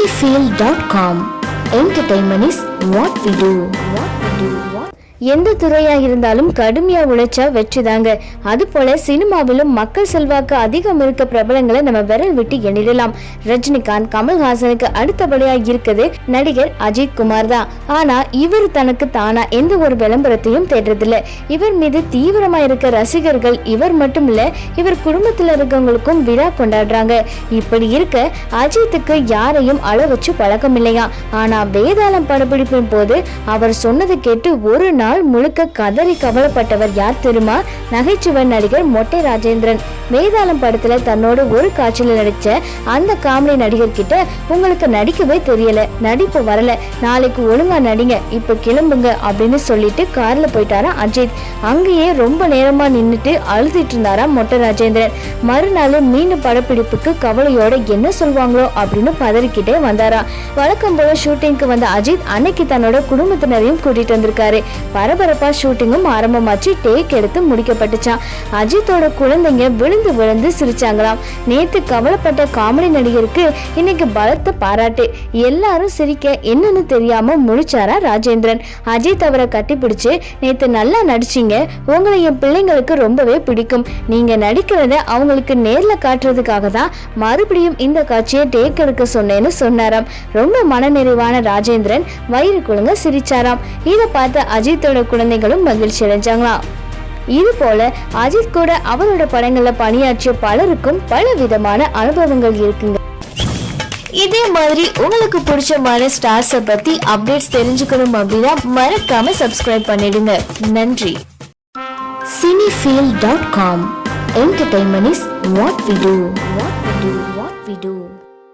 cinefield.com entertainment is what we do. what we do what எந்த துறையா இருந்தாலும் கடுமையா உழைச்சா வெற்றி தாங்க. அது போல சினிமாவிலும் மக்கள் செல்வாக்கு அதிகம் இருக்க பிரபலங்களை நம்ம விரல் விட்டு எண்ணிடலாம். ரஜினிகாந்த் கமல்ஹாசனுக்கு அடுத்தபடியா இருக்குது நடிகர் அஜித் குமார் தான். ஆனா இவர் தனக்கு தானா எந்த ஒரு விளம்பரத்தையும் தேடுறதில்ல. இவர் மீது தீவிரமா இருக்க ரசிகர்கள் இவர் மட்டும் இல்ல இவர் குடும்பத்துல இருக்கவங்களுக்கும் விழா கொண்டாடுறாங்க. இப்படி இருக்க அஜித்துக்கு யாரையும் அளவச்சு பழக்கம் இல்லையா ஆனா வேதாளம் படப்பிடிப்பின் போது அவர் சொன்னதை கேட்டு ஒரு நாள் நாள் முழுக்க கதறி கவலைப்பட்டவர் யார் தெரியுமா? நகைச்சுவை நடிகர் மொட்டை ராஜேந்திரன். வேதாளம் படத்துல தன்னோட ஒரு காட்சியில நடிச்ச அந்த காமெடி நடிகர் கிட்ட உங்களுக்கு நடிக்கவே தெரியல நடிப்பு வரல நாளைக்கு ஒழுங்கா நடிங்க இப்ப கிளம்புங்க அப்படின்னு சொல்லிட்டு கார்ல போயிட்டாரா அஜித். அங்கேயே ரொம்ப நேரமா நின்றுட்டு அழுதுட்டு இருந்தாரா மொட்டை ராஜேந்திரன். மறுநாள் மீன் படப்பிடிப்புக்கு கவலையோட என்ன சொல்வாங்களோ அப்படின்னு பதறிக்கிட்டே வந்தாராம் வழக்கம் போல ஷூட்டிங்க்கு வந்த அஜித் அன்னைக்கு தன்னோட குடும்பத்தினரையும் கூட்டிட்டு வந்திருக்காரு. பரபரப்பா ஷூட்டிங்கும் ஆரம்பமாச்சு டேக் எடுத்து முடிக்கப்பட்டுச்சான் அஜித்தோட குழந்தைங்க விழுந்து விழுந்து சிரிச்சாங்களாம். நேத்து கவலைப்பட்ட காமெடி நடிகருக்கு இன்னைக்கு பலத்த பாராட்டு. எல்லாரும் சிரிக்க என்னன்னு தெரியாம முழிச்சாரா ராஜேந்திரன். அஜித் அவரை கட்டிப்பிடிச்சு நேத்து நல்லா நடிச்சீங்க. உங்களை என் பிள்ளைங்களுக்கு ரொம்பவே பிடிக்கும். நீங்க நடிக்கிறத அவங்களுக்கு நேர்ல காட்டுறதுக்காக தான் மறுபடியும் இந்த காட்சியை டேக் எடுக்க சொன்னேன்னு சொன்னாராம். ரொம்ப மனநிறைவான ராஜேந்திரன் வயிறு குழுங்க சிரிச்சாராம். இதை பார்த்த அஜித்தோட குழந்தைகளும் மகிழ்ச்சி அடைஞ்சாங்களாம். இது போல அஜித் கூட அவரோட படங்கள்ல பணியாற்றிய பலருக்கும் பல விதமான அனுபவங்கள் இருக்குங்க. இதே மாதிரி உங்களுக்கு பிடிச்சமான ஸ்டார்ஸை பத்தி அப்டேட்ஸ் தெரிஞ்சுக்கணும் அப்படின்னா மறக்காம சப்ஸ்கிரைப் பண்ணிடுங்க. நன்றி. Cinefeel dot com entertainment is what we do what we do what we do